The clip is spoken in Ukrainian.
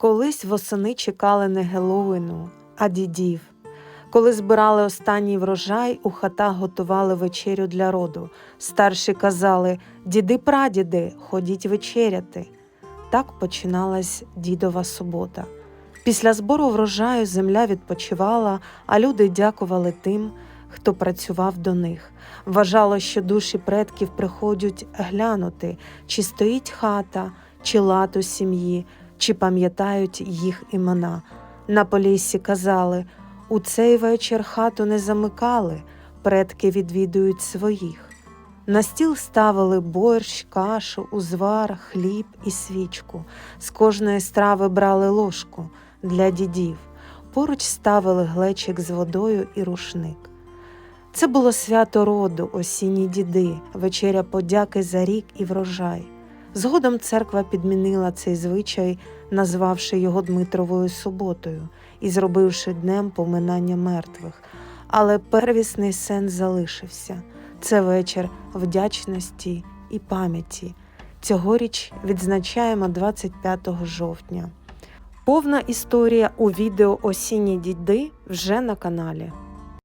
Колись восени чекали не Геловину, а дідів. Коли збирали останній врожай, у хатах готували вечерю для роду. Старші казали Діди прадіди, ходіть вечеряти. Так починалась дідова субота. Після збору врожаю земля відпочивала, а люди дякували тим, хто працював до них. Вважало, що душі предків приходять глянути, чи стоїть хата, чи лад у сім'ї, чи пам'ятають їх імена. На поліссі казали у цей вечір хату не замикали, предки відвідують своїх. На стіл ставили борщ, кашу, узвар, хліб і свічку. З кожної страви брали ложку для дідів. Поруч ставили глечик з водою і рушник. Це було свято роду, осінні діди, вечеря подяки за рік і врожай. Згодом церква підмінила цей звичай, назвавши його Дмитровою суботою і зробивши днем поминання мертвих. Але первісний сенс залишився це вечір вдячності і пам'яті. Цьогоріч відзначаємо 25 жовтня. Повна історія у відео Осінні діди вже на каналі.